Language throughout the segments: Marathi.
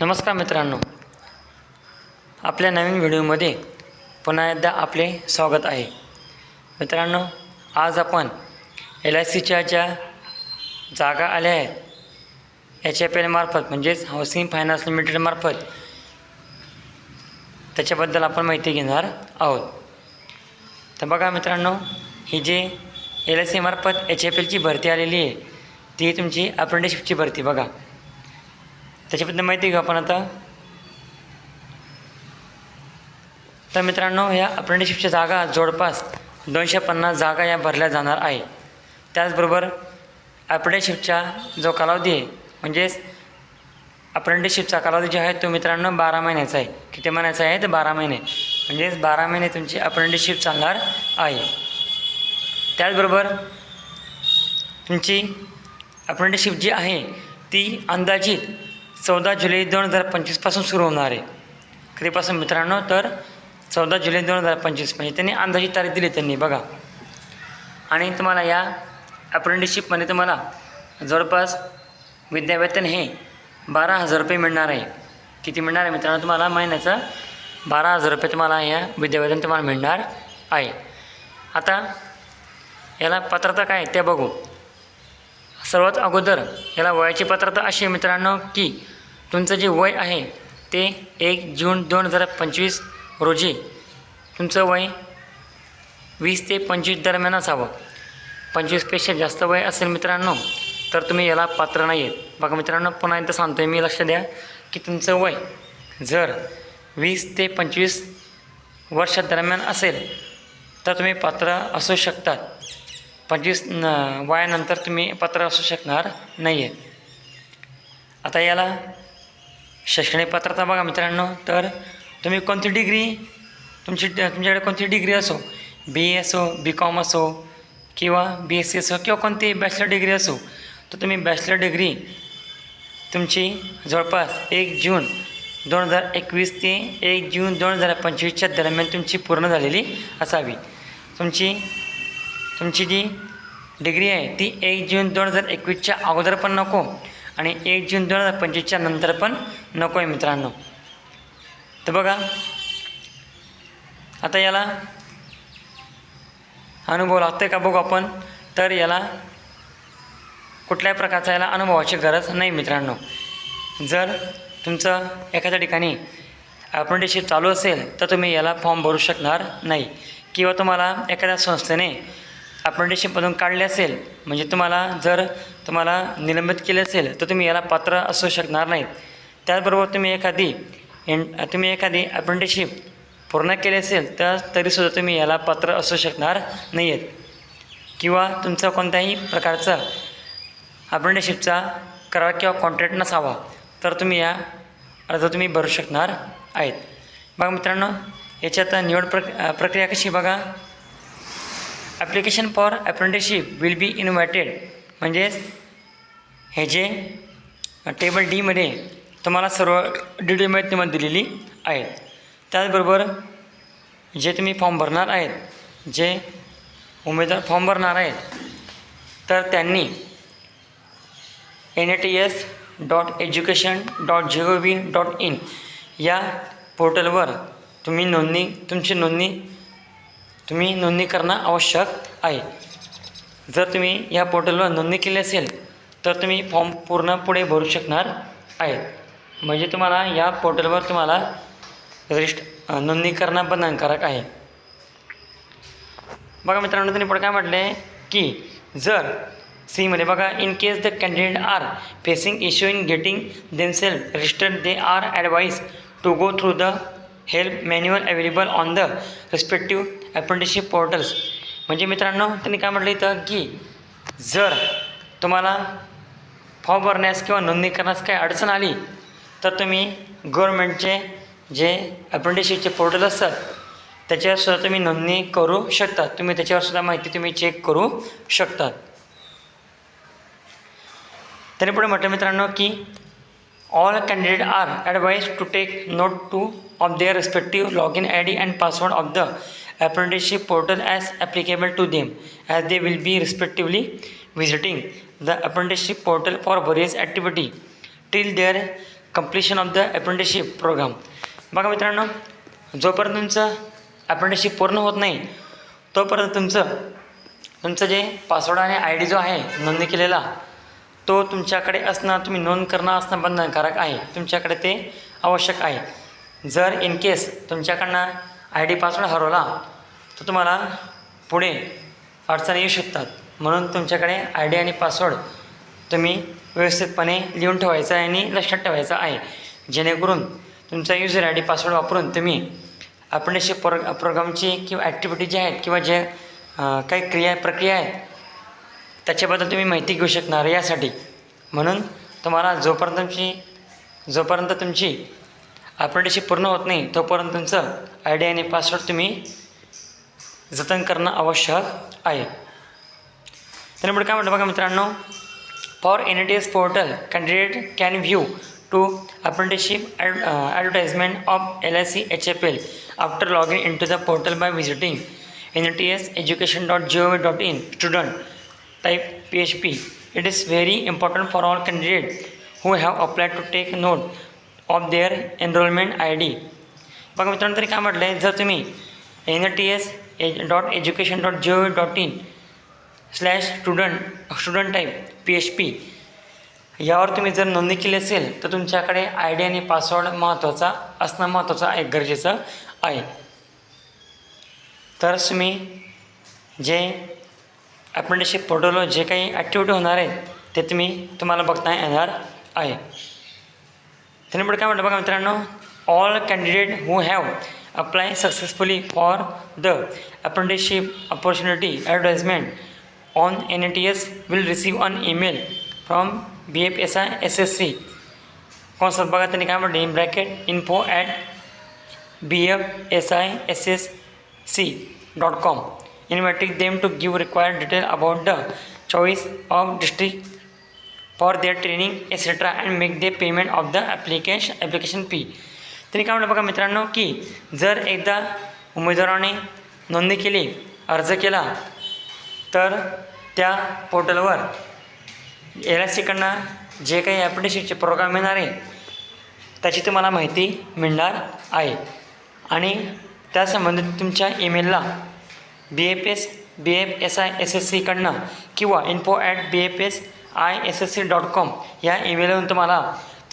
नमस्कार मित्रांनो. आपल्या नवीन व्हिडिओमध्ये पुन्हा एकदा आपले स्वागत आहे. मित्रांनो आज आपण एल आय सीच्या ज्या जागा आल्या आहेत एच एफ एलमार्फत म्हणजेच हाऊसिंग फायनान्स लिमिटेडमार्फत त्याच्याबद्दल आपण माहिती घेणार आहोत. तर बघा मित्रांनो ही जे एल आय सीमार्फत एच एफ एलची भरती आलेली आहे ती तुमची अप्रेंटिसशिपची भरती बघा. त्याच्याबद्दल माहिती घेऊ आपण आता. तर मित्रांनो या अप्रेंटिसशिपच्या जागा जवळपास दोनशे पन्नास जागा या भरल्या जाणार आहे. त्याचबरोबर अप्रेंटिसशिपचा जो कालावधी आहे म्हणजेच अप्रेंटिसशिपचा कालावधी जो आहे तो मित्रांनो बारा महिन्याचा आहे. किती महिन्याचा आहे? तर बारा महिने. म्हणजेच बारा महिने तुमची अप्रेंटिसशिप चालणार आहे. त्याचबरोबर तुमची अप्रेंटिसशिप जी आहे ती अंदाजित चौदा जुलै दोन हजार पंचवीसपासून सुरू होणार आहे. कधीपासून मित्रांनो तर चौदा जुलै दोन हजार पंचवीस म्हणजे त्यांनी अंदाजी तारीख दिली त्यांनी बघा. आणि तुम्हाला या अप्रेंटिसशिपमध्ये तुम्हाला जवळपास विद्यावेतन हे बारा हजार रुपये मिळणार आहे. किती मिळणार आहे मित्रांनो तुम्हाला महिन्याचं बारा हजार रुपये तुम्हाला या विद्यावेतन तुम्हाला मिळणार आहे. आता याला पात्रता काय आहे ते बघू. सर्वात अगोदर याला वयाची पात्रता अशी आहे मित्रांनो की तुमचं जे वय आहे ते एक जून दोन हजार पंचवीस रोजी तुमचं वय वीस ते पंचवीस दरम्यान असावं पंचवीसपेक्षा जास्त वय असेल मित्रांनो तर तुम्ही याला पात्र नाही आहेत बघा मित्रांनो पुन्हा एकदा सांगतो आहे मी लक्ष द्या की तुमचं वय जर वीस ते पंचवीस वर्षा दरम्यान असेल तर तुम्ही पात्र असू शकतात. पंचवीस न वयानंतर तुम्ही पात्र असू शकणार नाही आहे आता याला शैक्षणिक पात्रता बघा मित्रांनो. तर तुम्ही कोणती डिग्री तुमची तुमच्याकडे कोणती डिग्री असो बी ए असो बी कॉम असो किंवा बी एस सी असो किंवा कोणती बॅचलर डिग्री असो तर तुम्ही बॅचलर डिग्री तुमची जवळपास एक जून दोन हजार एकवीस ते एक जून दोन हजार पंचवीसच्या दरम्यान तुमची पूर्ण झालेली असावी. तुमची तुमची जी डिग्री आहे ती एक जून दोन हजार एकवीसच्या अगोदर पण नको आणि एक जून दोन हजार पंचवीसच्या नंतर पण नको आहे मित्रांनो. तर बघा आता याला अनुभव लागतो आहे का बघू आपण. तर याला कुठल्याही प्रकारचा याला अनुभवाची गरज नाही मित्रांनो. जर तुमचं एखाद्या ठिकाणी अप्रेंटिसशिप चालू असेल तर तुम्ही याला फॉर्म भरू शकणार नाही. किंवा तुम्हाला एखाद्या संस्थेने अप्रेंटिसशिपमधून काढले असेल म्हणजे तुम्हाला जर तुम्हाला निलंबित केले असेल तर तुम्ही याला पात्र असू शकणार नाहीत. त्याचबरोबर तुम्ही एखादी एन तुम्ही एखादी अप्रेंटिसशिप पूर्ण केली असेल तर तरीसुद्धा तुम्ही याला पात्र असू शकणार नाही आहेत किंवा तुमचा कोणत्याही प्रकारचा अप्रेंटिसशिपचा करार किंवा कॉन्ट्रॅक्ट नसावा तर तुम्ही या अर्ज तुम्ही भरू शकणार आहेत. बघा मित्रांनो याच्यात निवड प्रक प्रक्रिया कशी बघा. Application for apprenticeship will be invited म्हणजेच हे जे टेबल डीमध्ये तुम्हाला सर्व डिटेल माहिती तुम्हाला दिलेली आहेत. त्याचबरोबर जे तुम्ही फॉर्म भरणार आहेत जे उमेदवार फॉर्म भरणार आहेत तर त्यांनी N A T S dot education dot G O V dot in या पोर्टलवर तुम्ही नोंदणी तुमची नोंदणी तुम्ही नोंदणी करणं आवश्यक आहे. जर तुम्ही या पोर्टलवर नोंदणी केली असेल तर तुम्ही फॉर्म पूर्ण पुढे भरू शकणार आहेत. म्हणजे तुम्हाला या पोर्टलवर तुम्हाला रजिस्ट नोंदणी करणं बंधनकारक आहे. बघा मित्रांनो त्यांनी पुढे काय म्हटलं? आहे की जर सीमध्ये बघा in case the candidate are facing issue in getting themselves registered they are advise to go through the help manual available on the respective apprenticeship portals म्हणजे मित्रांनो त्यांनी काय म्हटलं इथं की जर तुम्हाला फॉर्म भरण्यास किंवा नोंदणी करण्यास काही अडचण आली तर तुम्ही गव्हर्मेंटचे जे अप्रेंटिसशिपचे पोर्टल असतात त्याच्यावर सुद्धा तुम्ही नोंदणी करू शकता तुम्ही त्याच्यावर सुद्धा माहिती तुम्ही चेक करू शकतात. त्याने पुढे म्हटलं मित्रांनो की all candidate are advise to take note to of their respective log in I D and password of the apprenticeship portal as applicable to them as they will be respectively visiting the apprenticeship portal for various activity till their completion of the apprenticeship program बघा मित्रांनो जोपर्यंत तुमचं अप्रेंटिसशिप पूर्ण होत नाही तोपर्यंत तुमचं तुमचं जे पासवर्ड आणि आय डी जो आहे नोंदणी केलेला तो तुमच्याकडे असणं तुम्ही नोंद करणं असणं बंधनकारक आहे. तुमच्याकडे ते आवश्यक आहे. जर इन केस तुमच्याकडनं आय डी पासवर्ड हरवला तर तुम्हाला पुढे अडचणी येऊ शकतात. म्हणून तुमच्याकडे आय डी आणि पासवर्ड तुम्ही व्यवस्थितपणे लिहून ठेवायचा आहे आणि लक्षात ठेवायचा आहे. जेणेकरून तुमचा युजर आय डी पासवर्ड वापरून तुम्ही अप्रेंटिसशिप प्रो प्रोग्रामची किंवा ॲक्टिव्हिटी जी आहेत किंवा जे काही क्रिया प्रक्रिया आहेत त्याच्याबद्दल तुम्ही माहिती घेऊ शकणार यासाठी. म्हणून तुम्हाला जोपर्यंत तुमची जोपर्यंत तुमची अप्रेंटिसशिप पूर्ण होत नाही तोपर्यंत तुमचं आय डी आणि पासवर्ड तुम्ही जतन करणं आवश्यक आहे. त्यामुळे काय म्हटलं बघा मित्रांनो for N T S portal candidate can view to apprenticeship advertisement of L I C H F L after log in to the portal by visiting N T S education dot G O V dot in student type P H P it is very important for all candidate who have apply to take note of their enrolment I D बघा मित्रांनो तरी काय म्हटलं आहे जर तुम्ही N T S edge dot education dot G O V dot in slash student student type P H P यावर तुम्ही जर नोंदणी केली असेल तर तुमच्याकडे आय डी आणि पासवर्ड महत्त्वाचा असणं महत्त्वाचं आहे गरजेचं आहे. तरच तुम्ही जे अप्रेंटिसशिप पोर्टलवर जे काही ॲक्टिव्हिटी होणार आहेत ते तुम्ही तुम्हाला बघता येणार आहे. त्याने पुढे काय म्हटलं बघा मित्रांनो all candidate who have apply successfully for the apprenticeship opportunity advertisement on N T S will receive an email from B F S I S S C concert बघा त्यांनी काय म्हटलं in bracket info at B F S I S S C dot com inviting them to give required detail about the choice of district for their training etcetera and make the payment of the application application fee तरी काय म्हणलं बघा मित्रांनो की जर एकदा उमेदवाराने नोंदणी केली अर्ज केला तर त्या पोर्टलवर एल आय सीकडनं जे काही ॲप्लिकेशनचे प्रोग्राम येणार आहे त्याची तुम्हाला माहिती मिळणार आहे. आणि त्यासंबंधित तुमच्या ईमेलला B F S B F S I S S सीकडनं किंवा info at B F S I S S C dot com या ईमेलवरून तुम्हाला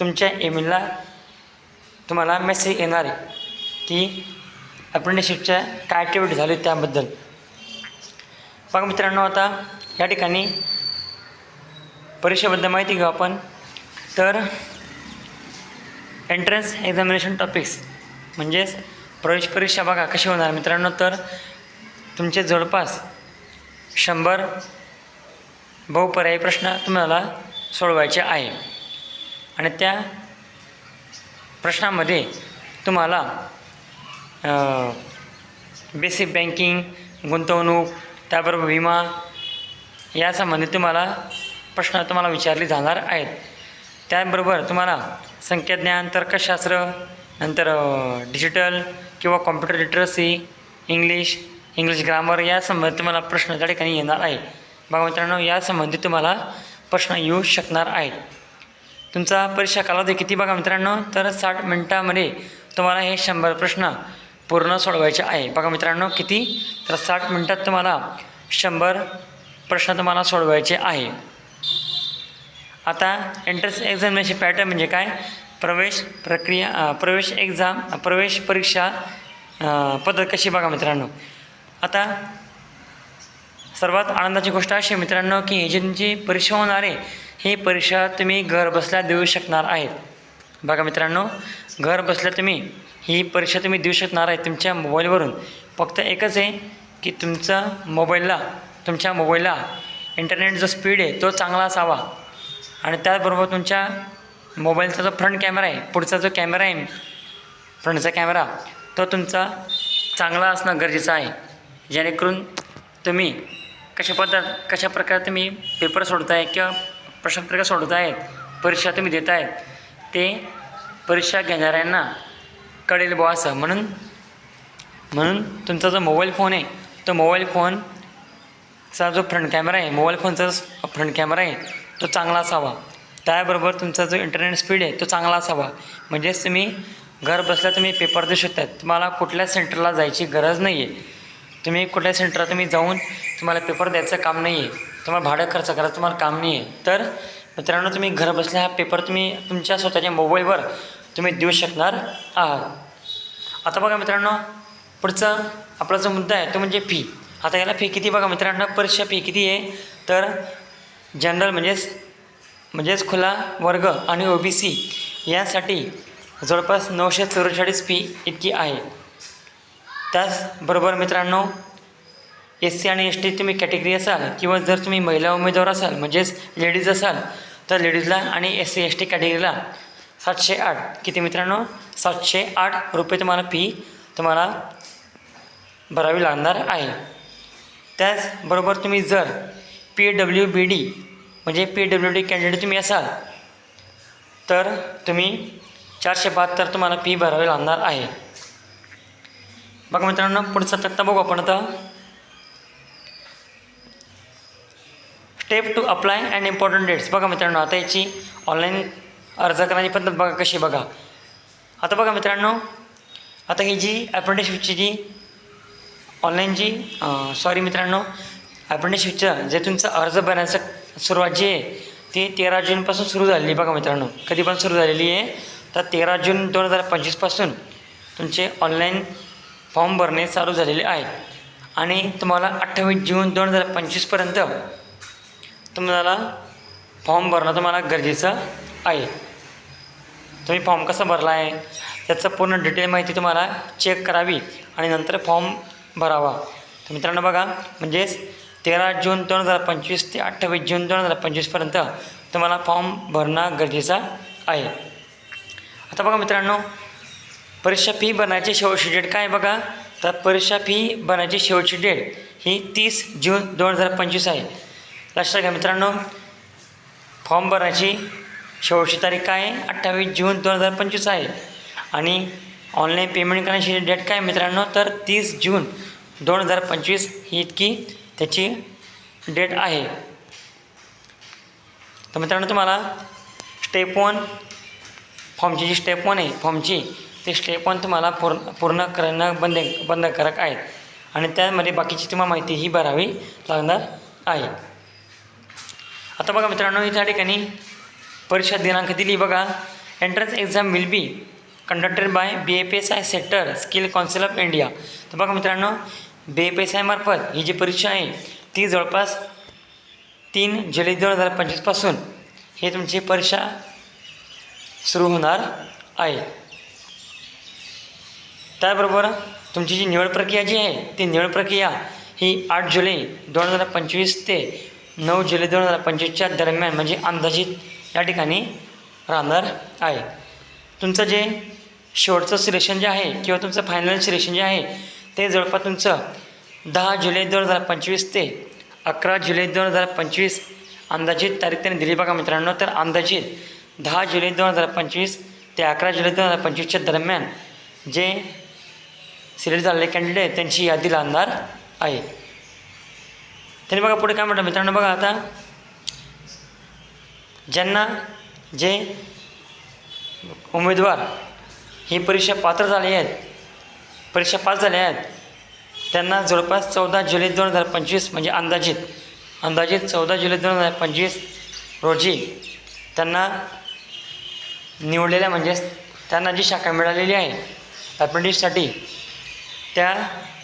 तुमच्या ईमेलला तुम्हाला मेसेज येणार आहे की अप्रेंटिसशिपच्या काय ॲक्टिव्हिटी झाली त्याबद्दल. बघा मित्रांनो आता या ठिकाणी परीक्षेबद्दल माहिती घेऊ आपण. तर एंट्रन्स एक्झामिनेशन टॉपिक्स म्हणजेच प्रवेश परीक्षा बघा कशी होणार मित्रांनो. तर तुमचे जवळपास शंभर बहुपर्यायी प्रश्न तुम्हाला सोडवायचे आहे. आणि त्या प्रश्नामध्ये तुम्हाला बेसिक बँकिंग गुंतवणूक त्याबरोबर विमा यासंबंधी तुम्हाला प्रश्न तुम्हाला विचारले जाणार आहेत. त्याबरोबर तुम्हाला संख्याज्ञान तर्कशास्त्र नंतर डिजिटल किंवा computer literacy English English grammar यासंबंधी तुम्हाला प्रश्न त्या ठिकाणी येणार आहे. बघा मित्रांनो यासंबंधी तुम्हाला प्रश्न येऊ शकणार आहेत. तुमचा परीक्षा कालावधी किती बघा मित्रांनो? तर साठ मिनटामध्ये तुम्हाला हे शंभर प्रश्न पूर्ण सोडवायचे आहे बघा मित्रांनो किती? तर साठ मिनटात तुम्हाला शंभर प्रश्न तुम्हाला सोडवायचे आहे आता एंट्रन्स एक्झामिनेशन पॅटर्न म्हणजे काय? प्रवेश प्रक्रिया प्रवेश एक्झाम प्रवेश परीक्षा पद्धत कशी बघा मित्रांनो? आता सर्वात आनंदाची गोष्ट अशी मित्रांनो की ही जी तुमची परीक्षा होणार आहे ही परीक्षा तुम्ही घर बसल्या देऊ शकणार आहेत. बघा मित्रांनो घर बसल्या तुम्ही ही परीक्षा तुम्ही देऊ शकणार आहे तुमच्या मोबाईलवरून. फक्त एकच आहे की तुमचा मोबाईलला तुमच्या मोबाईलला इंटरनेट जो स्पीड आहे तो चांगला असावा. आणि त्याचबरोबर तुमच्या मोबाईलचा जो फ्रंट कॅमेरा आहे पुढचा जो कॅमेरा आहे फ्रंटचा कॅमेरा तो तुमचा चांगला असणं गरजेचं आहे. जेणेकरून तुम्ही कशा पद्धत कशा प्रकारे तुम्ही पेपर सोडताय किंवा प्रश्नपत्रिका सोडतायत परीक्षा तुम्ही देतायत ते परीक्षा घेणाऱ्यांना कळेल बुवा असं. म्हणून म्हणून तुमचा जो मोबाईल फोन आहे तो मोबाईल फोनचा जो फ्रंट कॅमेरा आहे मोबाईल फोनचा जो फ्रंट कॅमेरा आहे तो चांगला असावा. त्याबरोबर तुमचा जो इंटरनेट स्पीड आहे तो चांगला असावा. म्हणजेच तुम्ही घर बसल्या तुम्ही पेपर देऊ शकतात तुम्हाला कुठल्या सेंटरला जायची गरज नाही आहे तुम्ही कुठल्या सेंटरला तुम्ही जाऊन तुम्हाला पेपर द्यायचं काम नाही आहे तुम्हाला भाडं खर्च करायचं तुम्हाला काम नाही आहे तर मित्रांनो तुम्ही घर बसल्या हा पेपर तुम्ही तुमच्या स्वतःच्या मोबाईलवर तुम्ही देऊ शकणार आहात. आता बघा मित्रांनो पुढचा आपला जो मुद्दा आहे तो म्हणजे फी आता याला फी किती बघा मित्रांनो परीक्षा फी किती आहे? तर जनरल म्हणजेच म्हणजेच खुला वर्ग आणि ओ बी सी यासाठी जवळपास नऊशे चौवेचाळीस फी इतकी आहे. त्याचबरोबर मित्रांनो? एस सी आणि एस टी तुम्ही कॅटेगरी असाल किंवा जर तुम्ही महिला उमेदवार असाल म्हणजेच लेडीज असाल तर लेडीजला आणि एस सी एस टी कॅटेगरीला सातशे आठ. किती मित्रांनो? सातशे आठ रुपये तुम्हाला फी तुम्हाला भरावी लागणार आहे. त्याचबरोबर तुम्ही जर पी डब्ल्यू बी डी म्हणजे पी डब्ल्यू डी कॅन्डिडेट तुम्ही असाल तर तुम्ही चारशे बहात्तर तुम्हाला फी भरावी लागणार आहे. बघा मित्रांनो पुढचा तक्ता बघू आपण आता. Step two apply and important dates बघा मित्रांनो आता याची ऑनलाईन अर्ज करण्याची पद्धत बघा कशी बघा. आता बघा मित्रांनो आता ही जी अप्रेंटिसशिपची जी ऑनलाईन जी सॉरी मित्रांनो अप्रेंटिसशिपचं जे तुमचं अर्ज भरण्याचं सुरुवात जी आहे ती तेरा जूनपासून सुरू झालेली बघा मित्रांनो. कधी पण सुरू झालेली आहे? तर तेरा जून दोन हजार पंचवीसपासून तुमचे ऑनलाईन फॉर्म भरणे चालू झालेले आहे. आणि तुम्हाला अठ्ठावीस जून दोन हजार पंचवीसपर्यंत तुम्हाला फॉर्म भरणं तुम्हाला गरजेचं आहे. तुम्ही फॉर्म कसा भरला आहे? त्याचं पूर्ण डिटेल माहिती तुम्हाला चेक करावी आणि नंतर फॉर्म भरावा. तर मित्रांनो बघा म्हणजेच तेरा जून दोन हजार पंचवीस ते अठ्ठावीस जून दोन हजार पंचवीसपर्यंत तुम्हाला फॉर्म भरणं गरजेचं आहे. आता बघा मित्रांनो परीक्षा फी भरण्याची शेवटची डेट काय आहे बघा? तर परीक्षा फी भरण्याची शेवटची डेट ही तीस जून दोन हजार पंचवीस आहे. लक्षात घ्या मित्रांनो फॉर्म भरण्याची शेवटची तारीख काय आहे? अठ्ठावीस जून दोन हजार पंचवीस आहे. आणि ऑनलाईन पेमेंट करण्याची डेट काय मित्रांनो? तर तीस जून दोन हजार पंचवीस ही इतकी त्याची डेट आहे. तर मित्रांनो तुम्हाला स्टेप वन फॉर्मची जी स्टेप वन आहे फॉर्मची ते स्टेप पण तुम्हाला पूर्ण पूर्ण करणं बंद बंधकारक आहेत आणि त्यामध्ये बाकीची तुम्हाला माहिती ही भरावी लागणार आहे. आता बघा मित्रांनो या ठिकाणी परीक्षा दिनांक दिली बघा. Entrance exam will be conducted by B A P S I sector skill council of India तर बघा मित्रांनो बी ए पी एस आयमार्फत ही जी परीक्षा आहे ती जवळपास तीन जुलै दोन हजार पंचवीसपासून हे तुमची परीक्षा सुरू होणार आहे. त्याबरोबर तुमची जी निवड प्रक्रिया जी आहे ती निवड प्रक्रिया ही आठ जुलै दोन हजार पंचवीस ते नऊ जुलै दोन हजार पंचवीसच्या दरम्यान म्हणजे अंदाजित या ठिकाणी राहणार आहे. तुमचं जे शेवटचं सिलेक्शन जे आहे किंवा तुमचं फायनल सिलेक्शन जे आहे ते जवळपास तुमचं दहा जुलै दोन हजार पंचवीस ते अकरा जुलै दोन हजार पंचवीस अंदाजित तारीख त्यांनी दिली बघा मित्रांनो. तर अंदाजित दहा जुलै दोन हजार पंचवीस ते अकरा जुलै दोन हजार पंचवीसच्या दरम्यान जे सिलेक्ट झालेले कॅन्डिडेट त्यांची यादी लागणार आहे. त्यांनी बघा पुढे काय म्हटलं मित्रांनो बघा आता. ज्यांना जे उमेदवार ही परीक्षा पात्र झाले आहेत परीक्षा पास झाले आहेत त्यांना जवळपास चौदा जुलै दोन हजार पंचवीस म्हणजे अंदाजित अंदाजित चौदा जुलै दोन हजार पंचवीस रोजी त्यांना निवडलेल्या म्हणजेच त्यांना जी शाखा मिळालेली आहे अप्रेंटिससाठी त्या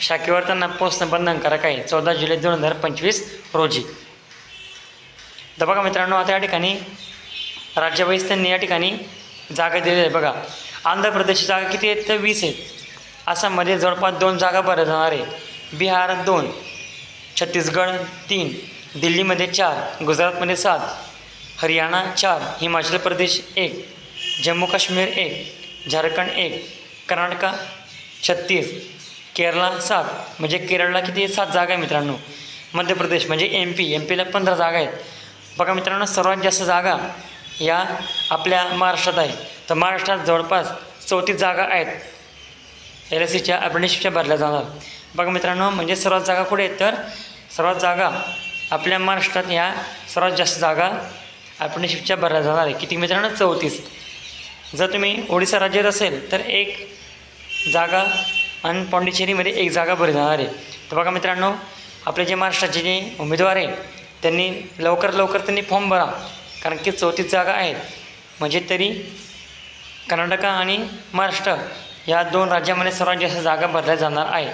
शाखेवर त्यांना पोचणं बंधनकारक आहे चौदा जुलै दोन हजार पंचवीस रोजी. तर बघा मित्रांनो आता या ठिकाणी राज्यवाईज त्यांनी या ठिकाणी जागा दिलेल्या आहे. बघा आंध्र प्रदेशची जागा किती आहेत? तर वीस आहेत. आसाममध्ये जवळपास दोन जागा भरत जाणार आहे बिहार दोन छत्तीसगड तीन दिल्लीमध्ये चार गुजरातमध्ये सात हरियाणा चार हिमाचल प्रदेश एक जम्मू काश्मीर एक झारखंड एक कर्नाटका छत्तीस केरळला सात म्हणजे केरळला किती सात जागा आहे मित्रांनो? मध्य प्रदेश म्हणजे एम पी एम पीला पंधरा जागा आहेत. बघा मित्रांनो सर्वात जास्त जागा या आपल्या महाराष्ट्रात आहे. तर महाराष्ट्रात जवळपास चौतीस जागा आहेत. एल एस सीच्या अप्रेंटिसशिपच्या भरल्या जाणार. बघा मित्रांनो म्हणजे सर्वात जागा कुठे आहेत? तर सर्वात जागा आपल्या महाराष्ट्रात या सर्वात जास्त जागा अप्रेंटिसशिपच्या भरल्या जाणार आहे. किती मित्रांनो? चौतीस. जर तुम्ही ओडिसा राज्यात असेल तर एक जागा आणि पाँडिचेरीमध्ये एक जागा भरली जाणार आहे. तर बघा मित्रांनो आपले जे महाराष्ट्राचे जे उमेदवार आहे त्यांनी लवकरात लवकर त्यांनी फॉर्म भरा. कारण की चौतीस जागा आहेत. म्हणजे तरी कर्नाटक आणि महाराष्ट्र या दोन राज्यामध्ये सर्वात जास्त जागा भरल्या जाणार आहे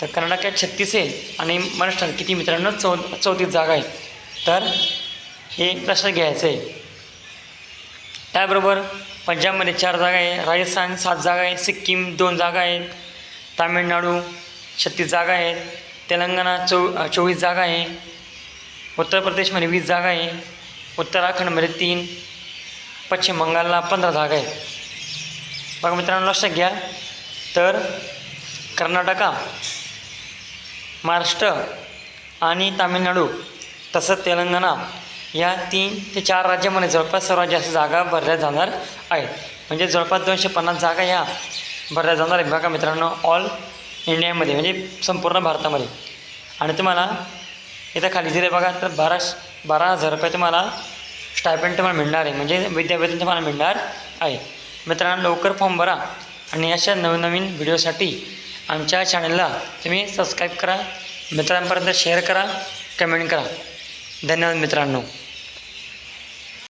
तर कर्नाटकात छत्तीस आहे आणि महाराष्ट्रात किती मित्रांनो चौ चौतीस जागा आहे तर हे लक्षात घ्यायचं आहे. त्याबरोबर पंजाबमध्ये चार जागा आहे राजस्थान सात जागा आहे सिक्कीम दोन जागा आहेत तामिळनाडू छत्तीस जागा आहेत तेलंगणा चौ चोवीस जागा आहे उत्तर प्रदेशमध्ये वीस जागा आहे उत्तराखंडमध्ये तीन पश्चिम बंगालला पंधरा जागा आहेत. बघा मित्रांनो लक्षात घ्या. तर कर्नाटका महाराष्ट्र आणि तामिळनाडू तसंच तेलंगणा या तीन ते चार राज्यामध्ये जवळपास सर्वात जास्त जागा भरल्या जाणार आहेत. म्हणजे जवळपास दोनशे पन्नास जागा ह्या भरल्या जाणार आहेत. बघा मित्रांनो ऑल इंडियामध्ये म्हणजे संपूर्ण भारतामध्ये. आणि तुम्हाला इथं खाली दिले बघा तर बारा बारा हजार रुपये तुम्हाला स्टायपेंड तुम्हाला मिळणार आहे. म्हणजे विद्यावेतन तुम्हाला मिळणार आहे. मित्रांनो लवकर फॉर्म भरा आणि अशा नवनवीन व्हिडिओसाठी आमच्या चॅनलला तुम्ही सबस्क्राईब करा. मित्रांपर्यंत शेअर करा कमेंट करा. धन्यवाद मित्रांनो.